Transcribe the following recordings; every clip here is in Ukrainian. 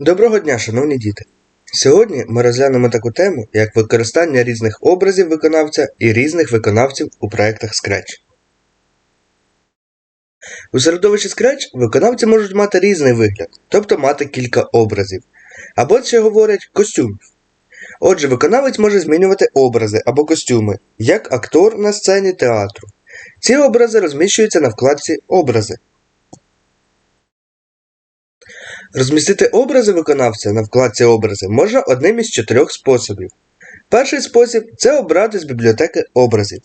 Доброго дня, шановні діти! Сьогодні ми розглянемо таку тему, як використання різних образів виконавця і різних виконавців у проєктах Scratch. У середовищі Scratch виконавці можуть мати різний вигляд, тобто мати кілька образів, або ще говорять костюмів. Отже, виконавець може змінювати образи або костюми, як актор на сцені театру. Ці образи розміщуються на вкладці Образи. Розмістити образи виконавця на вкладці Образи можна одним із чотирьох способів. Перший спосіб це обрати з бібліотеки образів.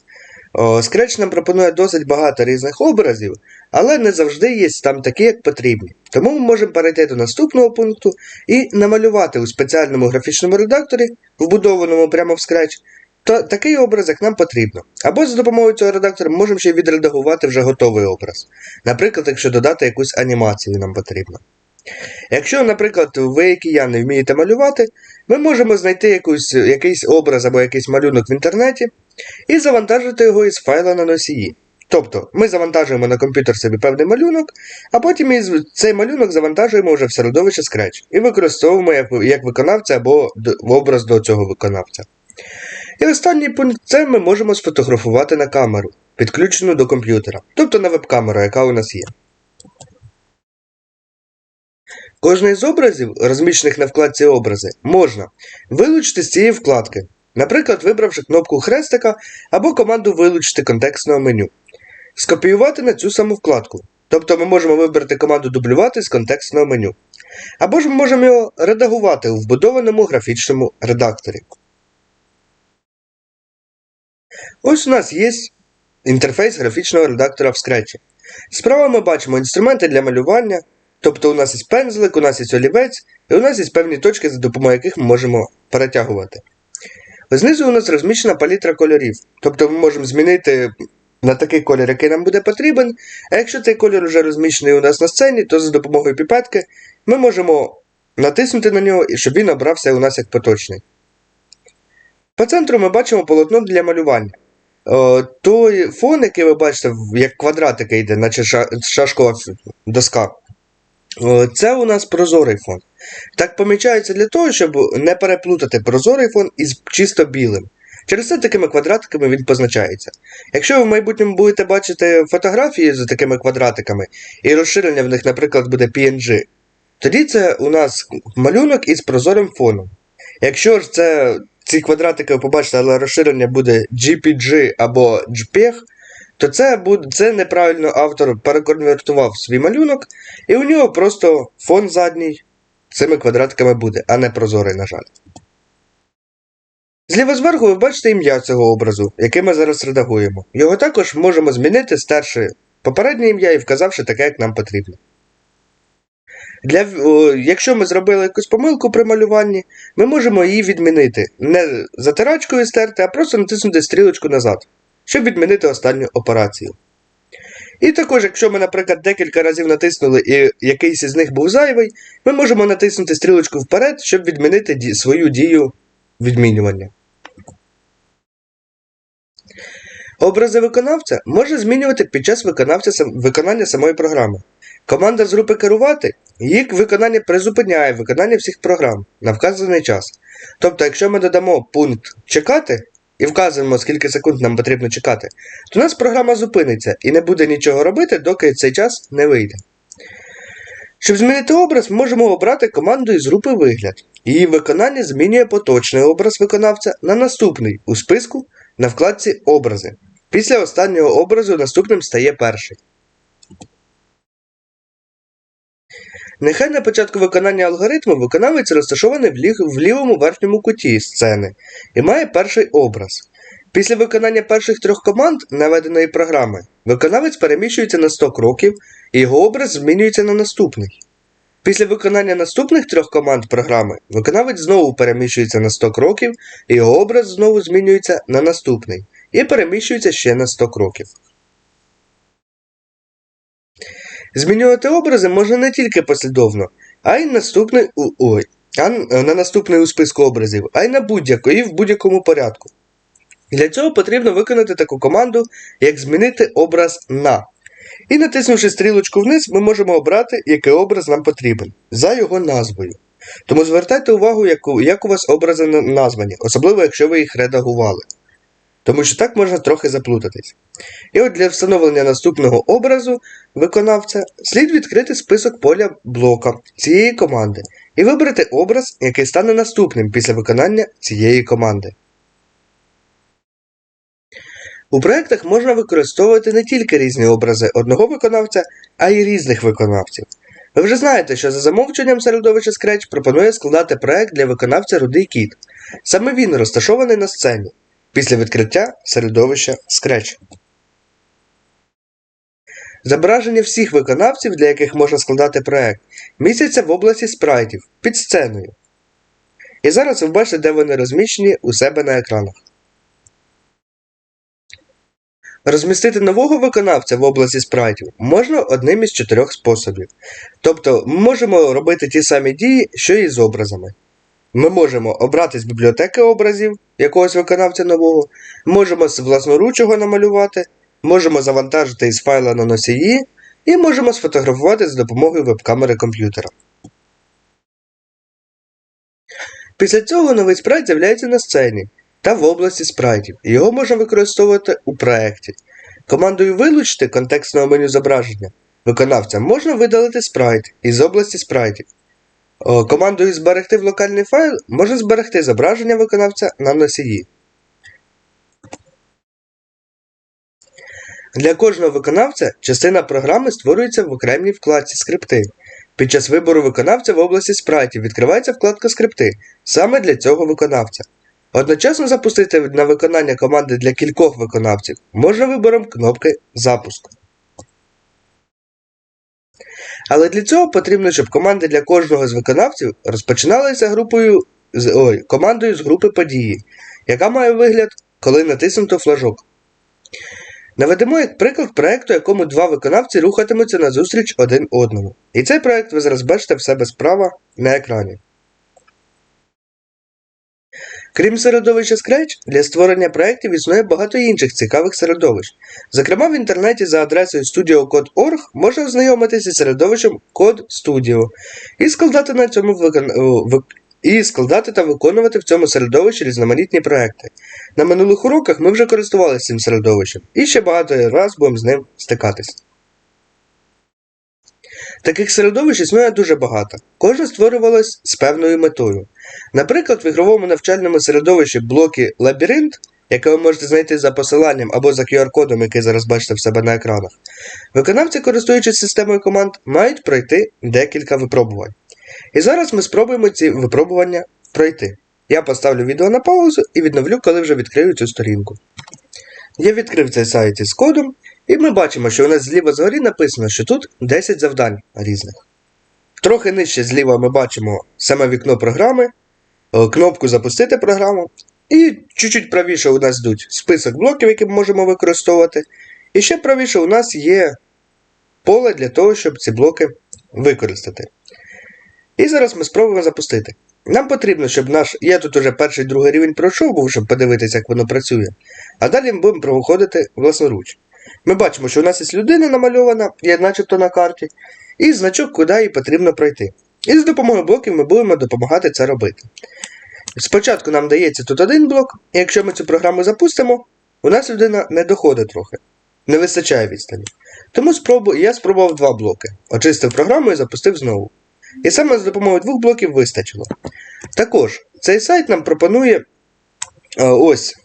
Scratch нам пропонує досить багато різних образів, але не завжди є там такі, як потрібні. Тому ми можемо перейти до наступного пункту і намалювати у спеціальному графічному редакторі, вбудованому прямо в Scratch, то такий образ, як нам потрібно. Або за допомогою цього редактора ми можемо ще відредагувати вже готовий образ. Наприклад, якщо додати якусь анімацію нам потрібно. Якщо, наприклад, ви, як і я, не вмієте малювати, ми можемо знайти якусь, якийсь образ або якийсь малюнок в інтернеті і завантажити його із файла на носії. Тобто ми завантажуємо на комп'ютер собі певний малюнок, а потім цей малюнок завантажуємо вже в середовище Scratch і використовуємо як, як виконавця або д- образ до цього виконавця. І останній пункт це ми можемо сфотографувати на камеру, підключену до комп'ютера, тобто на веб-камеру, яка у нас є. Кожний з образів, розміщених на вкладці Образи, можна вилучити з цієї вкладки, наприклад, вибравши кнопку хрестика або команду Вилучити контекстного меню, скопіювати на цю саму вкладку. Тобто ми можемо вибрати команду дублювати з контекстного меню. Або ж ми можемо його редагувати у вбудованому графічному редакторі. Ось у нас є інтерфейс графічного редактора в Scratch. Справа ми бачимо інструменти для малювання. Тобто у нас є пензлик, у нас є олівець, і у нас є певні точки, за допомогою яких ми можемо перетягувати. Знизу у нас розміщена палітра кольорів. Тобто ми можемо змінити на такий колір, який нам буде потрібен. А якщо цей колір вже розміщений у нас на сцені, то за допомогою піпетки ми можемо натиснути на нього, щоб він обрався у нас як поточний. По центру ми бачимо полотно для малювання. О, той фон, який ви бачите, як квадратики йде, наче шашкова доска. О, Це у нас прозорий фон. Так помічається для того, щоб не переплутати прозорий фон із чисто білим. Через це такими квадратиками він позначається. Якщо ви в майбутньому будете бачити фотографії з такими квадратиками, і розширення в них, наприклад, буде PNG, тоді це у нас малюнок із прозорим фоном. Якщо ж це ці квадратики ви побачите, але розширення буде GPG або JPEG, то це буде це неправильно автор переконвертував свій малюнок, і у нього просто фон задній цими квадратиками буде, а не прозорий, на жаль. Зліва зверху ви бачите ім'я цього образу, яке ми зараз редагуємо. Його також можемо змінити, стерши попереднє ім'я і вказавши таке, як нам потрібно. Для, о, якщо ми зробили якусь помилку при малюванні, ми можемо її відмінити. Не затирачкою стерти, а просто натиснути стрілочку назад, щоб відмінити останню операцію. І також, якщо ми, наприклад, декілька разів натиснули і якийсь із них був зайвий, ми можемо натиснути стрілочку вперед, щоб відмінити свою дію відмінювання. Образи виконавця може змінювати під час виконавця виконання самої програми. Команда з групи керувати їх виконання призупиняє виконання всіх програм на вказаний час. Тобто, якщо ми додамо пункт чекати і вказуємо, скільки секунд нам потрібно чекати, то нас програма зупиниться і не буде нічого робити, доки цей час не вийде. Щоб змінити образ, можемо обрати команду із групи вигляд. Її виконання змінює поточний образ виконавця на наступний у списку на вкладці Образи. Після останнього образу наступним стає перший. Нехай на початку виконання алгоритму виконавець розташований в, лів- в лівому верхньому куті сцени і має перший образ. Після виконання перших трьох команд наведеної програми виконавець переміщується на 100 кроків і його образ змінюється на наступний. Після виконання наступних трьох команд програми виконавець знову переміщується на 100 кроків і його образ знову змінюється на наступний і переміщується ще на 100 кроків. Змінювати образи можна не тільки послідовно, а й наступний у ой, а на наступний у списку образів, а й на будь-яку і в будь-якому порядку. Для цього потрібно виконати таку команду, як змінити образ на. І натиснувши стрілочку вниз, ми можемо обрати, який образ нам потрібен за його назвою. Тому звертайте увагу, як у вас образи названі, особливо якщо ви їх редагували. Тому що так можна трохи заплутатись. І от для встановлення наступного образу виконавця слід відкрити список поля блока цієї команди і вибрати образ, який стане наступним після виконання цієї команди. У проєктах можна використовувати не тільки різні образи одного виконавця, а й різних виконавців. Ви вже знаєте, що за замовченням середовища Scratch пропонує складати проект для виконавця Рудий Кіт. Саме він розташований на сцені після відкриття середовища Scratch. Зображення всіх виконавців, для яких можна складати проект, містяться в області спрайтів під сценою. І зараз ви бачите, де вони розміщені у себе на екранах. Розмістити нового виконавця в області спрайтів можна одним із чотирьох способів. Тобто ми можемо робити ті самі дії, що і з образами. Ми можемо обрати з бібліотеки образів якогось виконавця нового, можемо з власноруч його намалювати, можемо завантажити із файла на носії і можемо сфотографувати за допомогою веб-камери комп'ютера. Після цього новий спрайт з'являється на сцені та в області спрайтів, його можна використовувати у проєкті. Командою вилучити контекстного меню зображення виконавця можна видалити спрайт із області спрайтів. О, Командою зберегти в локальний файл можна зберегти зображення виконавця на носії. Для кожного виконавця частина програми створюється в окремій вкладці скрипти. Під час вибору виконавця в області спрайтів відкривається вкладка скрипти саме для цього виконавця. Одночасно запустити на виконання команди для кількох виконавців можна вибором кнопки Запуск. Але для цього потрібно, щоб команди для кожного з виконавців розпочиналися групою ой, командою з групи події, яка має вигляд, коли натиснуто флажок. Наведемо як приклад проєкту, якому два виконавці рухатимуться назустріч один одному. І цей проєкт ви зараз бачите в себе справа на екрані. Крім середовища Scratch, для створення проєктів існує багато інших цікавих середовищ. Зокрема, в інтернеті за адресою studiocode.org можна ознайомитися з середовищем Code Studio і складати на цьому викон... і складати та виконувати в цьому середовищі різноманітні проекти. На минулих уроках ми вже користувалися цим середовищем і ще багато раз будемо з ним стикатись. Таких середовищ існує дуже багато. Кожне створювалось з певною метою. Наприклад, в ігровому навчальному середовищі блоки Лабіринт, яке ви можете знайти за посиланням або за QR-кодом, який зараз бачите в себе на екранах, виконавці, користуючись системою команд, мають пройти декілька випробувань. І зараз ми спробуємо ці випробування пройти. Я поставлю відео на паузу і відновлю, коли вже відкрию цю сторінку. Я відкрив цей сайт із кодом, і ми бачимо, що у нас зліва згорі написано, що тут 10 завдань різних. Трохи нижче зліва ми бачимо саме вікно програми, кнопку Запустити програму. І чуть-чуть правіше у нас йдуть список блоків, які ми можемо використовувати. І ще правіше у нас є поле для того, щоб ці блоки використати. І зараз ми спробуємо запустити. Нам потрібно, щоб наш. Я тут уже перший другий рівень пройшов, був, щоб подивитися, як воно працює. А далі ми будемо проходити власноруч. Ми бачимо, що у нас є людина намальована, є начебто на карті, і значок, куди їй потрібно пройти. І з допомогою блоків ми будемо допомагати це робити. Спочатку нам дається тут один блок, і якщо ми цю програму запустимо, у нас людина не доходить трохи, не вистачає відстані. Тому спробу... я спробував два блоки. Очистив програму і запустив знову. І саме з допомогою двох блоків вистачило. Також цей сайт нам пропонує е, ось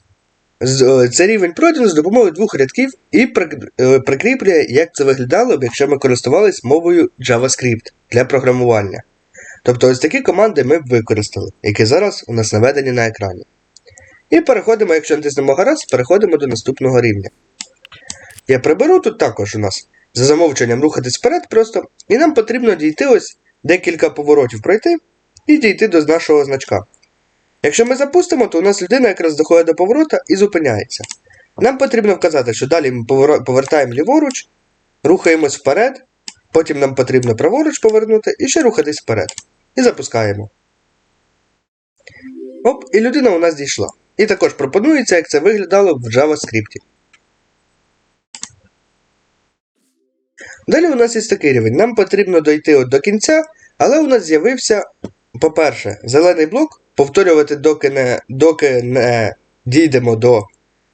е, це рівень пройдено з допомогою двох рядків і е, прикріплює, як це виглядало б, якщо ми користувалися мовою JavaScript для програмування. Тобто ось такі команди ми б використали, які зараз у нас наведені на екрані. І переходимо, якщо натиснемо гаразд, переходимо до наступного рівня. Я приберу тут також у нас за замовченням рухатись вперед просто, і нам потрібно дійти ось декілька поворотів пройти і дійти до нашого значка. Якщо ми запустимо, то у нас людина якраз доходить до поворота і зупиняється. Нам потрібно вказати, що далі ми повертаємо ліворуч, рухаємось вперед, потім нам потрібно праворуч повернути і ще рухатись вперед. І запускаємо. Оп, і людина у нас дійшла. І також пропонується, як це виглядало в JavaScript. Далі у нас є такий рівень. Нам потрібно дойти от до кінця, але у нас з'явився по-перше, зелений блок повторювати, доки не, доки не дійдемо до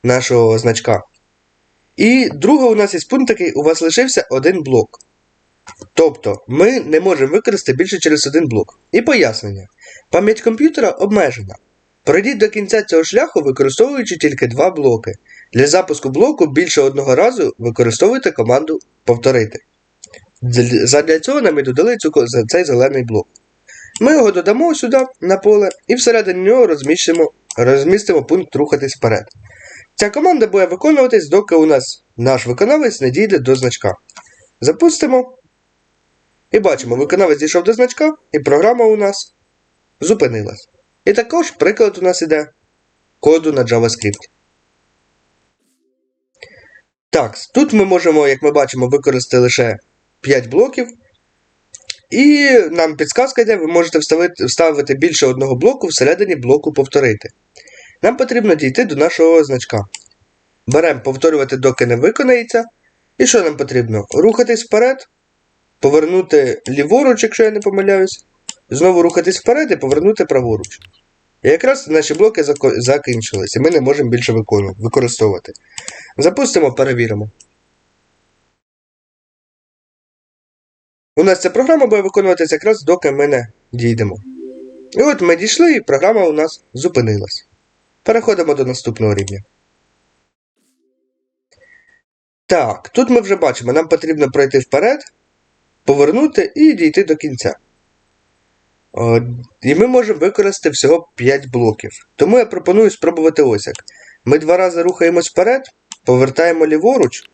нашого значка. І друге, у нас є пункт такий, у вас лишився один блок. Тобто, ми не можемо використати більше через один блок. І пояснення. Пам'ять комп'ютера обмежена. Пройдіть до кінця цього шляху, використовуючи тільки два блоки. Для запуску блоку більше одного разу використовуйте команду повторити. Дл- Задля цього нам і додали цей зелений блок. Ми його додамо сюди на поле і всередині нього розмістимо, розмістимо пункт рухатись вперед. Ця команда буде виконуватись, доки у нас наш виконавець не дійде до значка. Запустимо. І бачимо, виконавець дійшов до значка, і програма у нас зупинилась. І також приклад у нас іде коду на JavaScript. Так, тут ми можемо, як ми бачимо, використати лише 5 блоків. І нам підсказка йде, ви можете вставити, вставити більше одного блоку всередині блоку повторити. Нам потрібно дійти до нашого значка. Беремо повторювати, доки не виконається. І що нам потрібно? Рухатись вперед, повернути ліворуч, якщо я не помиляюсь, знову рухатись вперед і повернути праворуч. І якраз наші блоки закінчились, і ми не можемо більше використовувати. Запустимо, перевіримо. У нас ця програма буде виконуватися якраз доки ми не дійдемо. І от ми дійшли, і програма у нас зупинилась. Переходимо до наступного рівня. Так, тут ми вже бачимо, нам потрібно пройти вперед, повернути і дійти до кінця. І ми можемо використати всього 5 блоків. Тому я пропоную спробувати ось як. Ми два рази рухаємось вперед, повертаємо ліворуч,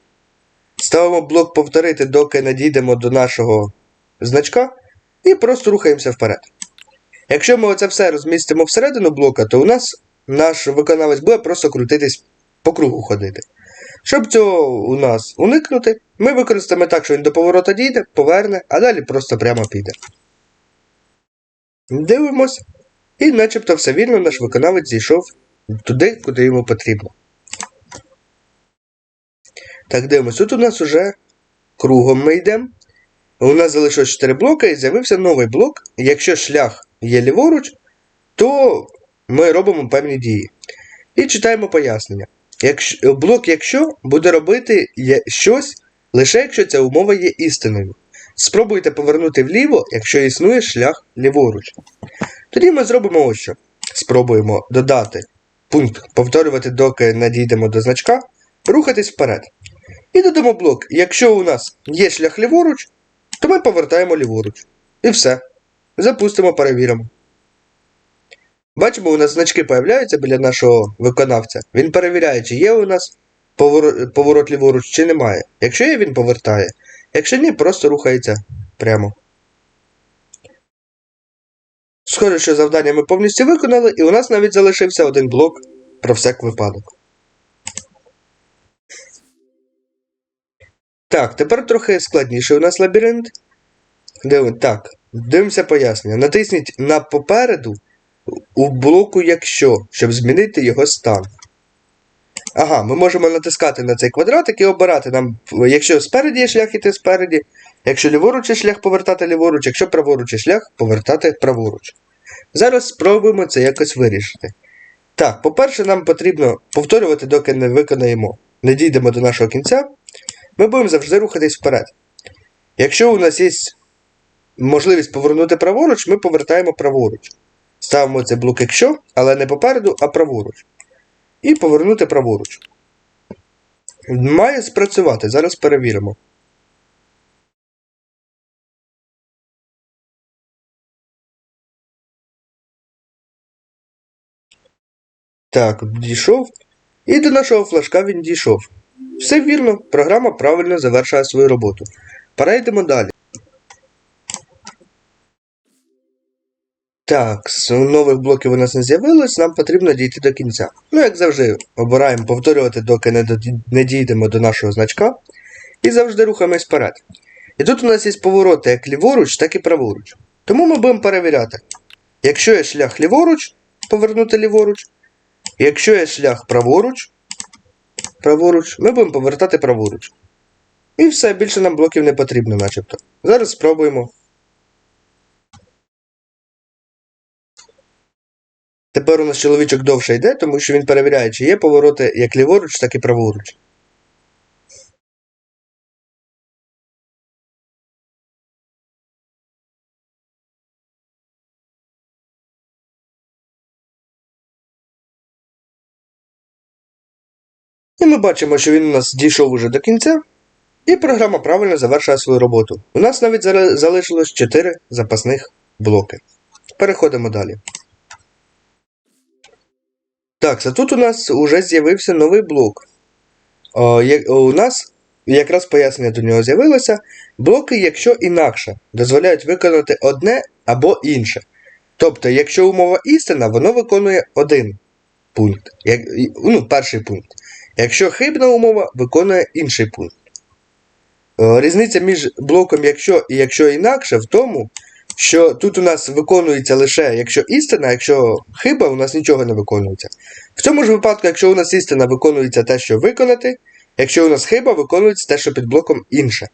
ставимо блок повторити, доки не дійдемо до нашого значка, і просто рухаємося вперед. Якщо ми оце все розмістимо всередину блока, то у нас наш виконавець буде просто крутитись по кругу ходити. Щоб цього у нас уникнути, ми використаємо так, що він до поворота дійде, поверне, а далі просто прямо піде. Дивимось. І начебто все вірно, наш виконавець зійшов туди, куди йому потрібно. Так, дивимось. Тут у нас уже кругом ми йдемо. У нас залишилось 4 блоки і з'явився новий блок. Якщо шлях є ліворуч, то ми робимо певні дії. І читаємо пояснення. Якщо, блок якщо буде робити щось лише якщо ця умова є істинною. Спробуйте повернути вліво, якщо існує шлях ліворуч. Тоді ми зробимо ось що. Спробуємо додати пункт повторювати, доки надійдемо до значка, рухатись вперед. І додамо блок. Якщо у нас є шлях ліворуч, то ми повертаємо ліворуч. І все. Запустимо, перевіримо. Бачимо, у нас значки появляються біля нашого виконавця. Він перевіряє, чи є у нас поворот, ліворуч, чи немає. Якщо є, він повертає. Якщо ні, просто рухається прямо. Схоже, що завдання ми повністю виконали, і у нас навіть залишився один блок про всяк випадок. Так, тепер трохи складніший у нас лабіринт. Дивимо, так, дивимося пояснення. Натисніть на попереду у блоку якщо, щоб змінити його стан. Ага, ми можемо натискати на цей квадратик і обирати нам, якщо спереді є шлях іти спереді, якщо ліворуч є шлях повертати ліворуч, якщо праворуч є шлях повертати праворуч. Зараз спробуємо це якось вирішити. Так, по-перше, нам потрібно повторювати, доки не виконаємо, не дійдемо до нашого кінця. Ми будемо завжди рухатись вперед. Якщо у нас є можливість повернути праворуч, ми повертаємо праворуч. Ставимо цей блок якщо, але не попереду, а праворуч. І повернути праворуч. Має спрацювати. Зараз перевіримо. Так, дійшов. І до нашого флажка він дійшов. Все вірно, програма правильно завершує свою роботу. Перейдемо далі. Так, нових блоків у нас не з'явилось, нам потрібно дійти до кінця. Ну, як завжди, обираємо повторювати, доки не, доді- не дійдемо до нашого значка. І завжди рухаємось вперед. І тут у нас є повороти як ліворуч, так і праворуч. Тому ми будемо перевіряти. Якщо є шлях ліворуч, повернути ліворуч. Якщо є шлях праворуч, праворуч, ми будемо повертати праворуч. І все, більше нам блоків не потрібно, начебто. Зараз спробуємо. Тепер у нас чоловічок довше йде, тому що він перевіряє, чи є повороти як ліворуч, так і праворуч. І ми бачимо, що він у нас дійшов уже до кінця, і програма правильно завершила свою роботу. У нас навіть залишилось 4 запасних блоки. Переходимо далі. Так, а тут у нас вже з'явився новий блок. О, є- у нас якраз пояснення до нього з'явилося. Блоки, якщо інакше, дозволяють виконати одне або інше. Тобто, якщо умова істина, воно виконує один пункт. Як, ну, перший пункт. Якщо хибна умова, виконує інший пункт. Е, Різниця між блоком якщо і якщо інакше в тому, що тут у нас виконується лише якщо істина, якщо хиба, у нас нічого не виконується. В цьому ж випадку, якщо у нас істина виконується те, що виконати, якщо у нас хиба, виконується те, що під блоком інше.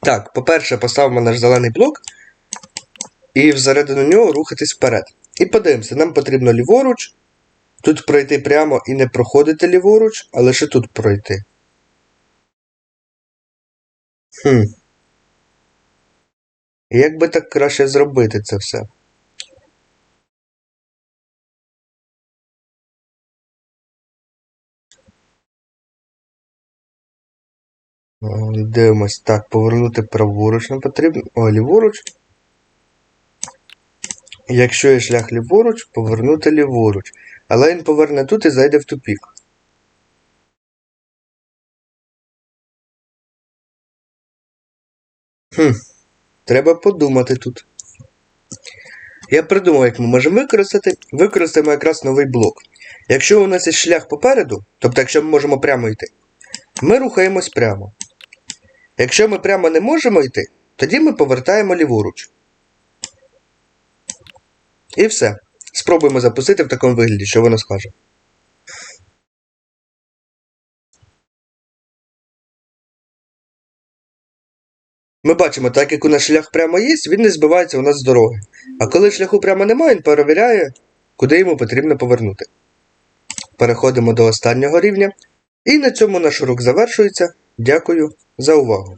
Так, по-перше, поставимо наш зелений блок і всередину нього рухатись вперед. І подивимося, нам потрібно ліворуч. Тут пройти прямо і не проходити ліворуч, а лише тут пройти. Хм. Як би так краще зробити це все? Дивимось. Так, повернути праворуч нам потрібно. О, ліворуч. Якщо є шлях ліворуч, повернути ліворуч. Але він поверне тут і зайде в тупік. Треба подумати тут. Я придумав, як ми можемо використати. Використаємо якраз новий блок. Якщо у нас є шлях попереду, тобто якщо ми можемо прямо йти, ми рухаємось прямо. Якщо ми прямо не можемо йти, тоді ми повертаємо ліворуч. І все. Спробуємо запустити в такому вигляді, що воно скаже. Ми бачимо, так як у нас шлях прямо є, він не збивається у нас з дороги. А коли шляху прямо немає, він перевіряє, куди йому потрібно повернути. Переходимо до останнього рівня. І на цьому наш урок завершується. Дякую за увагу.